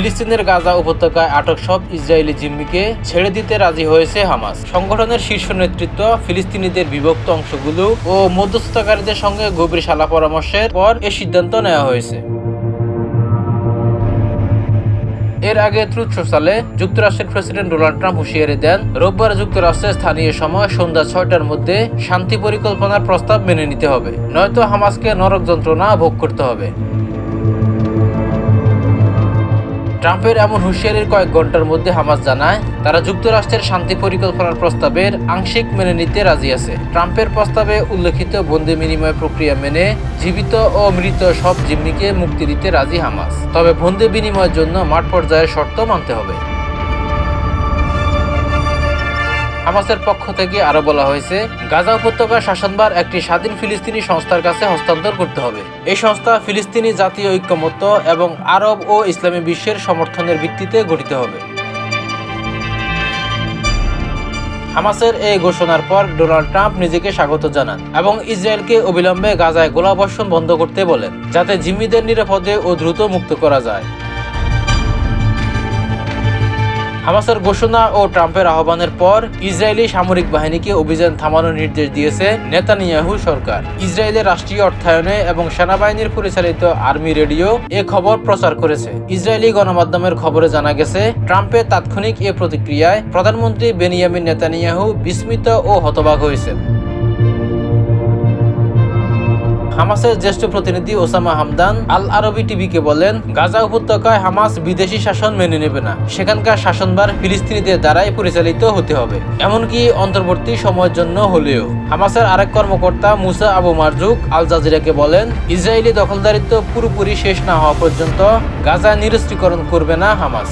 ফিলিস্তিনের গাজা উপত্যকায় আটক সব ইসরায়েলি জিম্মিকে ছেড়ে দিতে রাজি হয়েছে হামাস। সংগঠনের শীর্ষ নেতৃত্ব ফিলিস্তিনিদের বিভক্ত অংশগুলো ও মধ্যস্থতাকারীদের সঙ্গে গভীর সালা পরামর্শের পর এ সিদ্ধান্ত নেওয়া হয়েছে। এর আগে ট্রুথ সালে যুক্তরাষ্ট্রের প্রেসিডেন্ট ডোনাল্ড ট্রাম্প হুঁশিয়ারি দেন, রোববার যুক্তরাষ্ট্রের স্থানীয় সময় সন্ধ্যা ছয়টার মধ্যে শান্তি পরিকল্পনার প্রস্তাব মেনে নিতে হবে, নয়তো হামাসকে নরক যন্ত্রণা ভোগ করতে হবে। ট্রাম্পের এমন হুঁশিয়ারির কয়েক ঘণ্টার মধ্যে হামাস জানায়, তারা যুক্তরাষ্ট্রের শান্তি পরিকল্পনার প্রস্তাবের আংশিক মেনে নিতে রাজি আছে। ট্রাম্পের প্রস্তাবে উল্লেখিত বন্দি বিনিময় প্রক্রিয়া মেনে জীবিত ও মৃত সব জিম্মিকে মুক্তি দিতে রাজি হামাস। তবে বন্দি বিনিময়ের জন্য মাঠ পর্যায়ের শর্ত মানতে হবে। হামাসের পক্ষ থেকে আরও বলা হয়েছে, গাজা উপত্যকার শাসনভার একটি স্বাধীন ফিলিস্তিনি সংস্থার কাছে হস্তান্তর করতে হবে। এই সংস্থা ফিলিস্তিনি জাতীয় ঐক্যমত্য এবং আরব ও ইসলামী বিশ্বের সমর্থনের ভিত্তিতে গঠিত হবে। হামাসের এই ঘোষণার পর ডোনাল্ড ট্রাম্প নিজেকে স্বাগত জানান এবং ইসরায়েলকে অবিলম্বে গাজায় গোলাবর্ষণ বন্ধ করতে বলেন, যাতে জিম্মিদের নিরাপদে ও দ্রুত মুক্ত করা যায়। হামাসের ঘোষণা ও ট্রাম্পের আহ্বানের পর ইসরায়েলি সামরিক বাহিনীকে অভিযান থামানোর নির্দেশ দিয়েছে নেতানিয়াহু সরকার। ইসরায়েলের রাষ্ট্রীয় অর্থায়নে এবং সেনাবাহিনীর পরিচালিত আর্মি রেডিও এ খবর প্রচার করেছে। ইসরায়েলি গণমাধ্যমের খবরে জানা গেছে, ট্রাম্পের তাৎক্ষণিক এ প্রতিক্রিয়ায় প্রধানমন্ত্রী বেনিয়ামিন নেতানিয়াহু বিস্মিত ও হতবাক হয়েছেন। হামাসের জ্যেষ্ঠ প্রতিনিধি ওসামা হামদান আল আরবি টিভিকে বলেন, গাজা উপত্যকায় হামাস বিদেশি শাসন মেনে নেবে না। সেখানকার শাসনভার ফিলিস্তিনিদের দ্বারাই পরিচালিত হতে হবে। এমনকি অন্তর্বর্তী সময়ের জন্য হলেও। হামাসের আরেক কর্মকর্তা মুসা আবু মারজুক আল জাজিরাকে বলেন, ইসরায়েলি দখলদারিত্ব পুরোপুরি শেষ না হওয়া পর্যন্ত গাজা নিরস্ত্রীকরণ করবে না হামাস।